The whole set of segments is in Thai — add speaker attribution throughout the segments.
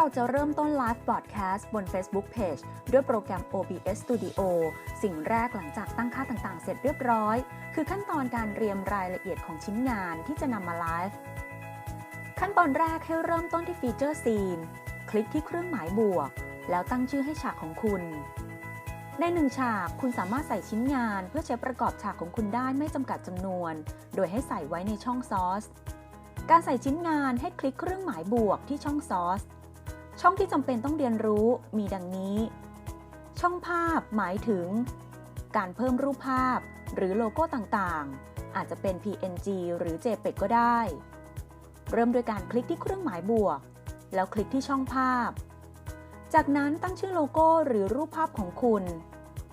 Speaker 1: เราจะเริ่มต้นไลฟ์บอ d แคสต์บน Facebook Page ด้วยโปรแกรม OBS Studio สิ่งแรกหลังจากตั้งค่าต่างๆ เสร็จเรียบร้อย คือขั้นตอนการเรียมรายละเอียดของชิ้นงานที่จะนำมาไลฟ์ขั้นตอนแรกให้เริ่มต้นที่ฟีเจอร์ซีนคลิกที่เครื่องหมายบวก แล้วตั้งชื่อให้ฉากของคุณ ในหนึ่งฉากคุณสามารถใส่ชิ้นงานเพื่อใช้ประกอบฉากของคุณได้ไม่จำกัดจำนวน โดยให้ใส่ไว้ในช่องซอสการใส่ชิ้นงานให้คลิกเครื่องหมายบวกที่ช่องซอส ช่องที่จำเป็นต้องเรียนรู้มีดังนี้ ช่องภาพหมายถึง การเพิ่มรูปภาพ หรือโลโก้ต่างๆ อาจจะเป็น PNG หรือ JPEG ก็ได้ เริ่มโดยการคลิกที่เครื่องหมายบวก แล้วคลิกที่ช่องภาพ จากนั้นตั้งชื่อโลโก้หรือรูปภาพของคุณ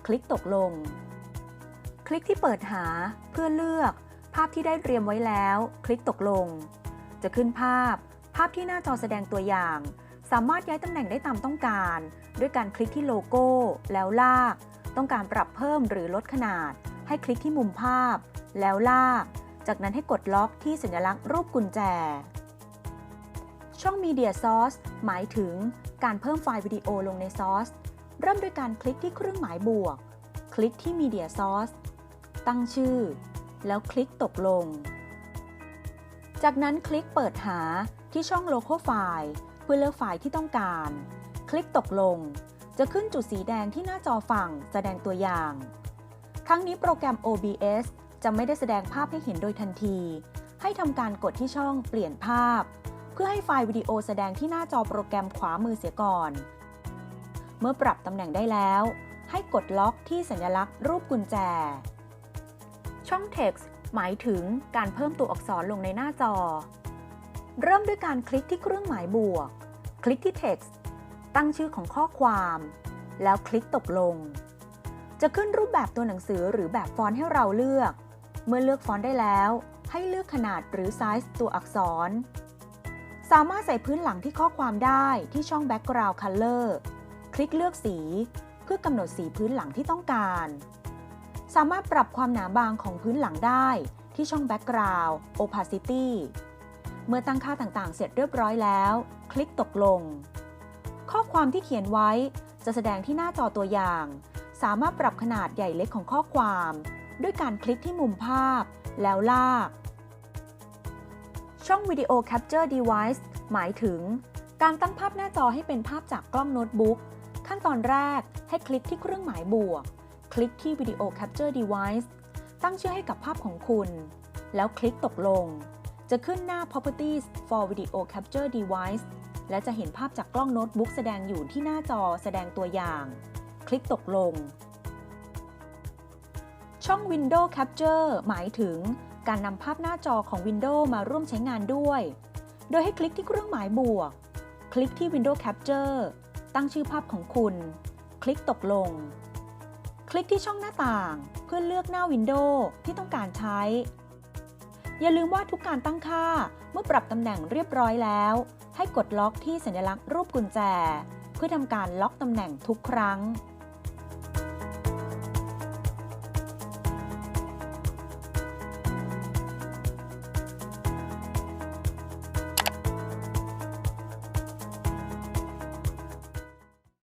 Speaker 1: คลิกตกลง คลิกที่เปิดหาเพื่อเลือก ภาพที่ได้เตรียมไว้แล้ว คลิกตกลง จะขึ้นภาพ ภาพที่หน้าจอแสดงตัวอย่าง สามารถย้ายตำแหน่งได้ตามต้องการ ด้วยการคลิกที่โลโก้ แล้วลาก ต้องการปรับเพิ่มหรือลดขนาด ให้คลิกที่มุมภาพ แล้วลาก จากนั้นให้กดล็อกที่สัญลักษณ์รูปกุญแจ ช่อง Media Source หมายถึงการเพิ่มไฟล์วิดีโอลงในซอสเริ่มด้วยการคลิกที่เครื่องหมายบวก คลิกที่ Media Source ตั้งชื่อ แล้วคลิกตกลง จากนั้นคลิกเปิดหาที่ช่อง Local File เพื่อเลือกไฟล์ที่ต้องการ คลิกตกลง จะขึ้นจุดสีแดงที่หน้าจอฝั่งแสดงตัวอย่าง ครั้งนี้โปรแกรม OBS จะไม่ได้แสดงภาพให้เห็นโดยทันที ให้ทำการกดที่ช่องเปลี่ยนภาพ เพื่อให้ไฟล์วิดีโอแสดงที่หน้าจอโปรแกรมขวามือเสียก่อน เมื่อปรับตำแหน่งได้แล้ว ให้กดล็อกที่สัญลักษณ์รูปกุญแจ ช่อง Text หมายถึงการเพิ่มตัวอักษรลงในหน้าจอ เริ่มด้วยการคลิกที่เครื่องหมายบวก คลิกที่ Text ตั้งชื่อของข้อความ แล้วคลิกตกลง จะขึ้นรูปแบบตัวหนังสือหรือแบบฟอนต์ให้เราเลือก เมื่อเลือกฟอนต์ได้แล้ว ให้เลือกขนาดหรือไซส์ตัวอักษร สามารถใส่พื้นหลังที่ข้อความได้ที่ช่อง Background Color คลิกเลือกสี เพื่อกำหนดสีพื้นหลังที่ต้องการ สามารถปรับความหนาบางของพื้นหลังได้ที่ช่อง Background Opacity เมื่อตั้งค่าต่างๆ เสร็จเรียบร้อยแล้ว คลิกตกลง ข้อความที่เขียนไว้จะแสดงที่หน้าจอตัวอย่าง สามารถปรับขนาดใหญ่เล็กของข้อความ ด้วยการคลิกที่มุมภาพ แล้วลาก ช่อง Video Capture Device หมายถึง การตั้งภาพหน้าจอให้เป็นภาพจากกล้องโน้ตบุ๊ก ขั้นตอนแรกให้คลิกที่เครื่องหมายบวก คลิกที่ Video Capture Device ตั้งชื่อให้กับภาพของคุณ แล้วคลิกตกลง จะขึ้นหน้า Properties for Video Capture Device และจะเห็นภาพจากกล้องโน้ตบุ๊กแสดงอยู่ที่หน้าจอแสดงตัวอย่าง คลิกตกลง ช่อง Window Capture หมายถึงการนำภาพหน้าจอของ Windows มาร่วมใช้งานด้วย โดยให้คลิกที่เครื่องหมายบวก คลิกที่ Window Capture ตั้งชื่อภาพของคุณ คลิกตกลง คลิกที่ช่องหน้าต่าง เพื่อเลือกหน้า Windows ที่ต้องการใช้ อย่าลืมว่าทุกการตั้งค่า เมื่อปรับตำแหน่งเรียบร้อยแล้ว ให้กดล็อกที่สัญลักษณ์รูปกุญแจ เพื่อทำการล็อกตำแหน่งทุกครั้ง